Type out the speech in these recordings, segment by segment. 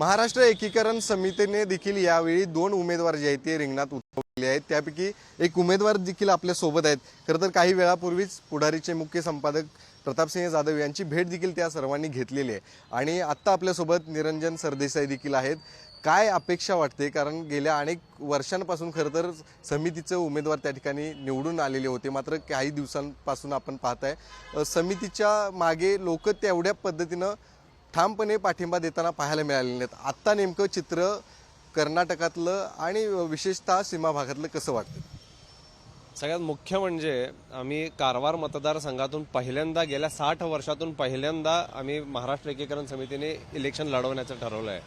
महाराष्ट्र एकीकरण समितीने देखील यावेळी दोन उमेदवार जे आहेत ते रिंगणात उतरवले आहेत. त्यापैकी एक उमेदवार देखील आपल्यासोबत आहेत. खरं तर काही वेळापूर्वीच पुढारीचे मुख्य संपादक प्रतापसिंह जाधव यांची भेट देखील त्या सर्वांनी घेतलेली आहे. आणि आत्ता आपल्यासोबत निरंजन सरदेसाई देखील आहेत. काय अपेक्षा वाटते? कारण गेल्या अनेक वर्षांपासून खरं तर समितीचे उमेदवार त्या ठिकाणी निवडून आलेले होते. मात्र काही दिवसांपासून आपण पाहताय आहे समितीच्या मागे लोक तेवढ्या पद्धतीनं ठामपणे पाठिंबा देताना पाहायला मिळाले नाहीत. आत्ता नेमकं चित्र कर्नाटकातलं आणि विशेषतः सीमा भागातलं कसं वाटतं सगळ्यात मुख्य म्हणजे आम्ही कारवार मतदारसंघातून पहिल्यांदा गेल्या साठ वर्षातून पहिल्यांदा आम्ही महाराष्ट्र एकीकरण समितीने इलेक्शन लढवण्याचं ठरवलं आहे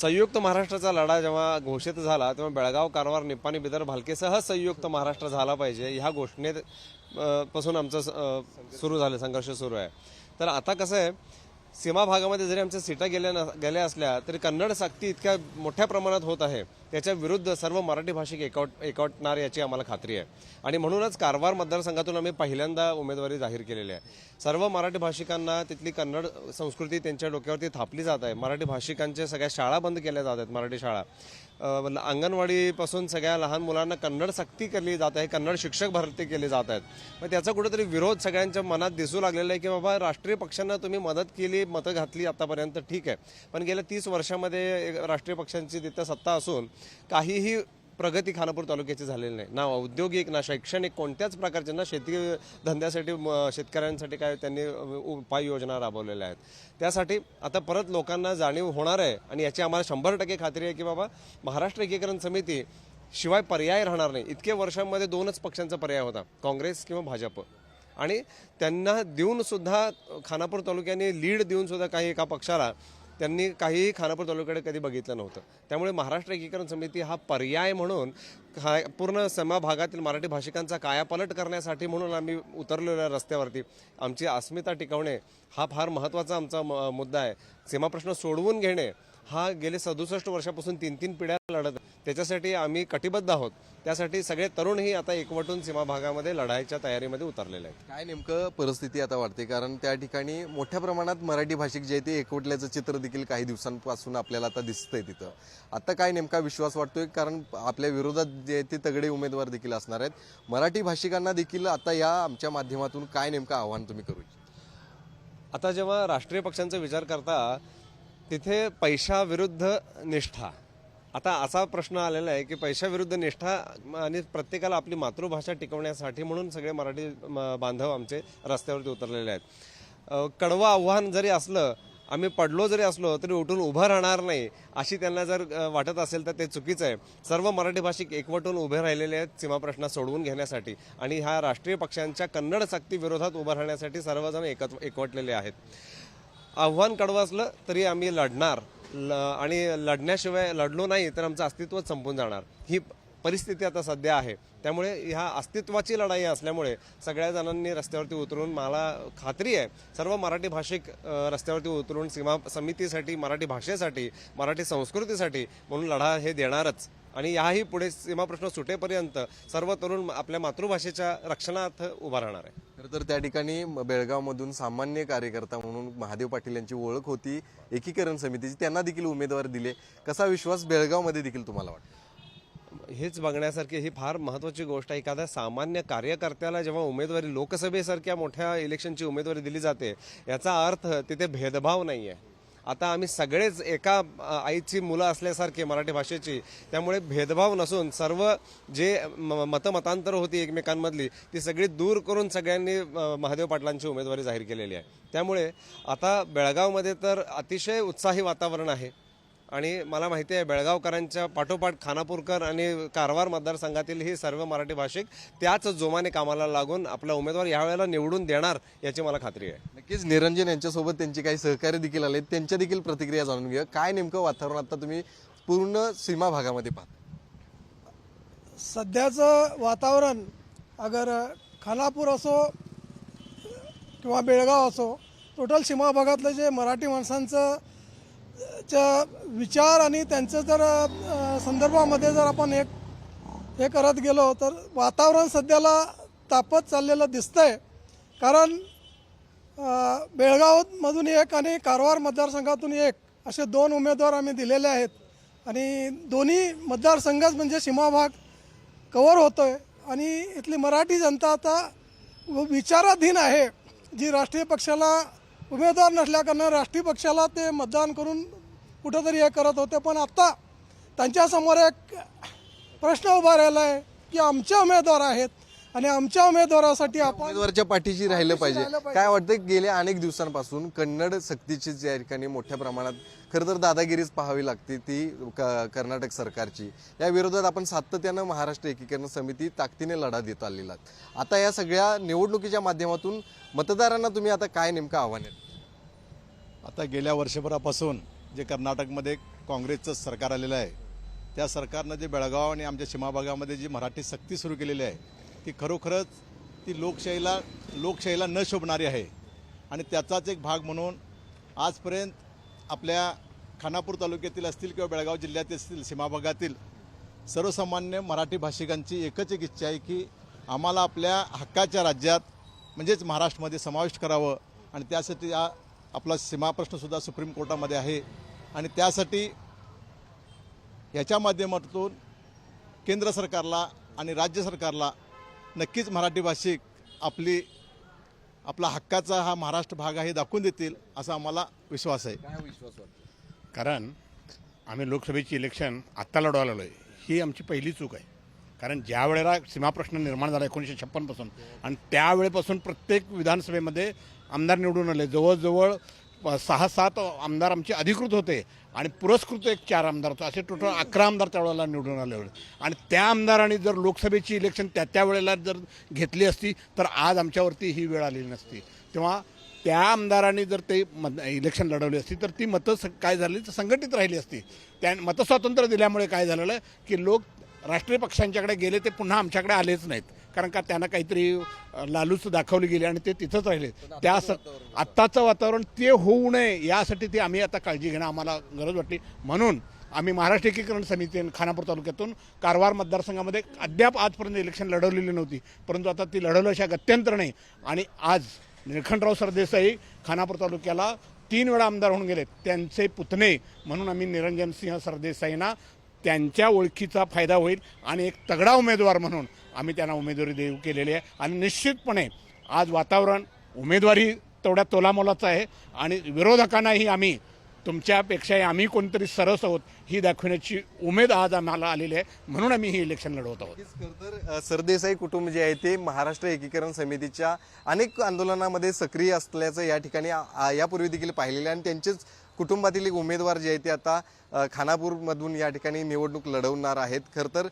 संयुक्त महाराष्ट्राचा लढा जेव्हा घोषित झाला तेव्हा बेळगाव कारवार निपाणी बिदर भालकेसह संयुक्त महाराष्ट्र झाला पाहिजे. ह्या घोषणे पासून आमचं स- सुरू झालं संघर्ष सुरू आहे. तर आता कसं आहे सीमा भागामध्ये जरी आमच्या सीटा गेल्या न- गेल्या असल्या तरी कन्नड सक्ती इतक्या मोठ्या प्रमाणात होत आहे. त्याच्या विरुद्ध सर्व मराठी भाषिक एकवट एकवटणार याची आम्हाला खात्री आहे. आणि म्हणूनच कारवार मतदारसंघातून आम्ही पहिल्यांदा उमेदवारी जाहीर केलेली आहे. सर्व मराठी भाषिकांना तिथली कन्नड संस्कृती त्यांच्या डोक्यावरती थापली जात आहे. मराठी भाषिकांच्या सगळ्या शाळा बंद केल्या जात आहेत मराठी शाळा. अंगणवाडीपासून सगळ्या लहान मुलांना कन्नड सक्ती केली जात आहे कन्नड शिक्षक भरती केले जात आहेत. मग त्याचा कुठेतरी विरोध सगळ्यांच्या मनात दिसू लागलेला आहे की बाबा राष्ट्रीय पक्षांना तुम्ही मदत केली मतं घातली आतापर्यंत ठीक आहे. पण गेल्या तीस वर्षामध्ये एक राष्ट्रीय पक्षांची तिथं सत्ता असून काहीही प्रगती खानापूर तालुक्याची झालेली नाही. ना औद्योगिक ना शैक्षणिक कोणत्याच प्रकारचे ना शेती धंद्यासाठी म- शेतकऱ्यांसाठी काय त्यांनी उपाययोजना राबवलेल्या आहेत. त्यासाठी आता परत लोकांना जाणीव होणार आहे आणि याची आम्हाला शंभर टक्के खात्री आहे की बाबा महाराष्ट्र एकीकरण समिती शिवाय पर्याय राहणार नाही. इतक्या वर्षांमध्ये दोनच पक्षांचा पर्याय होता काँग्रेस किंवा भाजप. आणि त्यांना देऊनसुद्धा खानापूर तालुक्याने लीड देऊनसुद्धा काही एका पक्षाला त्यांनी काहीही खानापूर तालुक्याकडे कधी बघितलं नव्हतं. त्यामुळे महाराष्ट्र एकीकरण समिती हा पर्याय म्हणून हा पूर्ण सीमा भागातील मराठी भाषिकांचा कायापालट करण्यासाठी म्हणून आम्ही उतरलेलो आहे रस्त्यावरती. आमची अस्मिता टिकवणे हा फार महत्त्वाचा आमचा म- मुद्दा आहे. सीमाप्रश्न सोडवून घेणे हा गेले सदुसष्ट वर्षापासून तीन तीन पिढ्या लढत. त्याच्यासाठी आम्ही कटिबद्ध आहोत. त्यासाठी सगळे तरुणही आता एकवटून सीमा भागामध्ये लढाईच्या तयारीमध्ये उतरलेले आहेत. काय नेमकं परिस्थिती आता वाटते कारण त्या ठिकाणी मोठ्या प्रमाणात मराठी भाषिक जे आहे ते एकवटल्याचं चित्र देखील काही दिवसांपासून आपल्याला आता दिसतंय तिथं. आता काय नेमका विश्वास वाटतोय कारण आपल्या विरोधात जे आहे ते तगडे उमेदवार देखील असणार आहेत. मराठी भाषिकांना देखील आता या आमच्या माध्यमातून काय नेमकं आव्हान तुम्ही करू? आता जेव्हा राष्ट्रीय पक्षांचा विचार करता तिथे पैशाविरुद्ध निष्ठा. आता असा प्रश्न आलेला आहे की पैशाविरुद्ध निष्ठा आणि प्रत्येकाला आपली मातृभाषा टिकवण्यासाठी म्हणून सगळे मराठी म- बांधव आमचे रस्त्यावरती उतरलेले आहेत. कडवं आव्हान जरी असलं आम्ही पडलो जरी असलो तरी उठून उभं राहणार नाही अशी त्यांना जर वाटत असेल तर ते चुकीचं आहे. सर्व मराठी भाषिक एकवटून उभे राहिलेले आहेत सीमाप्रश्न सोडवून घेण्यासाठी आणि ह्या राष्ट्रीय पक्षांच्या कन्नड सक्ती विरोधात उभं राहण्यासाठी सर्वजण एकत्र एकवटलेले आहेत. आव्हान कडवं असलं तरी आम्ही लढणार. ल आणि लढण्याशिवाय लढलो नाही तर आमचं अस्तित्वच संपून जाणार. ही परिस्थिती आता सध्या आहे. त्यामुळे ह्या अस्तित्वाची लढाई असल्यामुळे सगळ्या जणांनी रस्त्यावरती उतरून मला खात्री आहे सर्व मराठी भाषिक रस्त्यावरती उतरून सीमा समितीसाठी मराठी भाषेसाठी मराठी संस्कृतीसाठी म्हणून लढा हे देणारच. आणि याही पुढे सीमा प्रश्न सुटेपर्यंत सर्व तरुण आपल्या मातृभाषेच्या रक्षणार्थ उभा राहणार आहे. तर त्या ठिकाणी बेळगावमधून सामान्य कार्यकर्ता म्हणून महादेव पाटील यांची ओळख होती एकीकरण समितीची. त्यांना देखील उमेदवार दिले. कसा विश्वास बेळगावमध्ये देखील तुम्हाला वाटतो? हेच बघण्यासारखी ही फार महत्त्वाची गोष्ट आहे. एखाद्या सामान्य कार्यकर्त्याला जेव्हा उमेदवारी लोकसभेसारख्या मोठ्या इलेक्शनची उमेदवारी दिली जाते याचा अर्थ तिथे भेदभाव नाही आहे आता आम्ही सगळेच एका आईची मुलं असल्यासारखे मराठी भाषेची. त्यामुळे भेदभाव नसून सर्व जे म- मतमतांतर होती एकमेकांमधली ती सगळी दूर करून सगळ्यांनी महादेव पाटलांची उमेदवारी जाहीर केलेली आहे. त्यामुळे आता बेळगावमध्ये तर अतिशय उत्साही वातावरण आहे. आणि मला माहिती आहे बेळगावकरांच्या पाठोपाठ खानापूरकर आणि कारवार मतदारसंघातील ही सर्व मराठी भाषिक त्याच जोमाने कामाला लागून आपला उमेदवार यावेळेला निवडून देणार याची मला खात्री आहे. नक्कीच निरंजन यांच्यासोबत त्यांचे काही सहकारी देखील आले. त्यांच्या देखील प्रतिक्रिया जाणून घेऊया. काय नेमकं वातावरण आता तुम्ही पूर्ण सीमा भागामध्ये पाहता? सध्याचं वातावरण अगर खानापूर असो किंवा बेळगाव असो टोटल सीमा भागातलं जे मराठी माणसांचं च्या विचार आणि त्यांचं जर संदर्भामध्ये जर आपण एक हे करत गेलो तर वातावरण सध्याला तापत चाललेलं दिसतं आहे कारण बेळगावमधून एक आणि कारवार मतदारसंघातून एक असे दोन उमेदवार आम्ही दिलेले आहेत. आणि दोन्ही मतदारसंघच म्हणजे सीमाभाग कवर होतो आहे आणि इथली मराठी जनता आता व- विचाराधीन आहे. जी राष्ट्रीय पक्षाला उमेदवार नसल्याकारणानं राष्ट्रीय पक्षाला ते मतदान करून कुठंतरी हे करत होते. पण आत्ता त्यांच्यासमोर एक प्रश्न उभा राहिला आहे की आमचे उमेदवार आहेत आणि आमच्या उमेदवारासाठी आपण उमेदवारच्या पाठीशी राहिलं पाहिजे राहिलं पाहिजे. काय वाटतं गेल्या अनेक दिवसांपासून कन्नड सक्तीची या ठिकाणी मोठ्या प्रमाणात खरं तर दादागिरीच पाहावी लागते ती क- कर्नाटक सरकारची या विरोधात आपण सातत्यानं महाराष्ट्र एकीकरण समिती ताकदीने लढा देत आलेला आहात. आता या सगळ्या निवडणुकीच्या माध्यमातून मतदारांना तुम्ही आता काय नेमकं आव्हान आहे आता गेल्या वर्षभरापासून जे कर्नाटकमध्ये काँग्रेसचं सरकार आलेलं आहे त्या सरकारनं जे बेळगाव आणि आमच्या सीमा भागामध्ये जी मराठी सक्ती सुरू केलेली आहे ती खरोखरच ती लोकशाहीला लोकशाहीला न शोभणारी आहे. आणि त्याचाच एक भाग म्हणून आजपर्यंत आपल्या खानापूर तालुक्यातील असतील किंवा बेळगाव जिल्ह्यातील असतील सीमाभागातील सर्वसामान्य मराठी भाषिकांची एकच एक इच्छा आहे की आम्हाला आपल्या हक्काच्या राज्यात म्हणजेच महाराष्ट्रामध्ये समाविष्ट करावं. आणि त्यासाठी हा आपला सीमा प्रश्नसुद्धा सुप्रीम कोर्टामध्ये आहे. आणि त्यासाठी ह्याच्या माध्यमातून केंद्र सरकारला आणि राज्य सरकारला नक्कीच मराठी भाषिक आपली आपला हक्काचा हा महाराष्ट्र भाग आहे दाखवून देतील असा आम्हाला विश्वास आहे. काय विश्वास वाटतो? कारण आम्ही लोकसभेची इलेक्शन आत्ता लढवायला आलो आहे ही आमची पहिली चूक आहे. कारण ज्या वेळेला सीमाप्रश्न निर्माण झाला एकोणीसशे छप्पनपासून आणि त्यावेळेपासून प्रत्येक विधानसभेमध्ये आमदार निवडून आले. जवळजवळ सहा सात आमदार आमचे अधिकृत होते आणि पुरस्कृत एक चार आमदार होते. असे टोटल अकरा आमदार त्यावेळेला निवडून आले होते. आणि त्या आमदारांनी जर लोकसभेची इलेक्शन त्या त्या वेळेला जर घेतली असती तर आज आमच्यावरती ही वेळ आलेली नसती. तेव्हा त्या आमदारांनी जर ते मत इलेक्शन लढवली असती तर ती मतं स- काय झाली तर संघटित राहिली असती. त्या मतस्वातंत्र्य दिल्यामुळे काय झालेलं की लोक राष्ट्रीय पक्षांच्याकडे गेले ते पुन्हा आमच्याकडे आलेच नाहीत. कारण का त्यांना काहीतरी लालूच दाखवली गेली आणि ते तिथंच राहिले. त्या स आत्ताचं वातावरण ते होऊ नये यासाठी ते आम्ही आता काळजी घेणं आम्हाला गरज वाटली. म्हणून आम्ही महाराष्ट्र एकीकरण समिती खानापूर तालुक्यातून कारवार मतदारसंघामध्ये अद्याप आजपर्यंत इलेक्शन लढवलेली नव्हती. परंतु आता ती लढवलं अशा गत्यंतर नाही. आणि आज निळखंडराव सरदेसाई खानापूर तालुक्याला तीन वेळा आमदार होऊन गेले त्यांचे पुतणे म्हणून आम्ही निरंजन सिंह सरदेसाईंना त्यांच्या ओळखीचा फायदा होईल आणि एक तगडा उमेदवार म्हणून आम्ही त्यांना उमेदवारी देऊ केलेली आहे. आणि निश्चितपणे आज वातावरण उमेदवारी तेवढ्या तोलामोलाचं आहे आणि विरोधकांनाही आम्ही तुमच्यापेक्षाही आम्ही कोणतरी सरस आहोत ही दाखवण्याची उमेद आज आम्हाला आलेली आहे. म्हणून आम्ही ही इलेक्शन लढवत आहोत. तर सरदेसाई कुटुंब जे आहे ते महाराष्ट्र एकीकरण समितीच्या अनेक आंदोलनामध्ये सक्रिय असल्याचं या ठिकाणी यापूर्वी देखील पाहिलेलं आणि त्यांचेच कुटुंबातील एक उमेदवार जे आहे ते आता खानापूरमधून या ठिकाणी निवडणूक लढवणार आहेत. खरं तर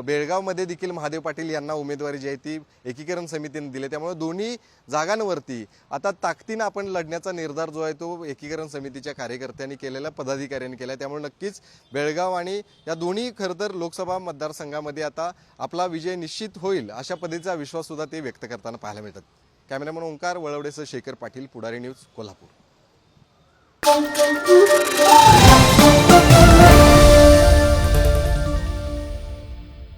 बेळगावमध्ये देखील महादेव पाटील यांना उमेदवारी जी आहे ती एकीकरण समितीने दिली. त्यामुळे दोन्ही जागांवरती आता ताकदीनं आपण लढण्याचा निर्धार जो आहे तो एकीकरण समितीच्या कार्यकर्त्यांनी केलेला पदाधिकाऱ्यांनी केला त्यामुळे नक्कीच बेळगाव आणि या दोन्ही खरं तर लोकसभा मतदारसंघामध्ये आता आपला विजय निश्चित होईल अशा पद्धतीचा विश्वाससुद्धा ते व्यक्त करताना पाहायला मिळतात. Cameraman Omkar वळवडेसह Shekhar Patil Pudhari news Kolhapur. Thank you.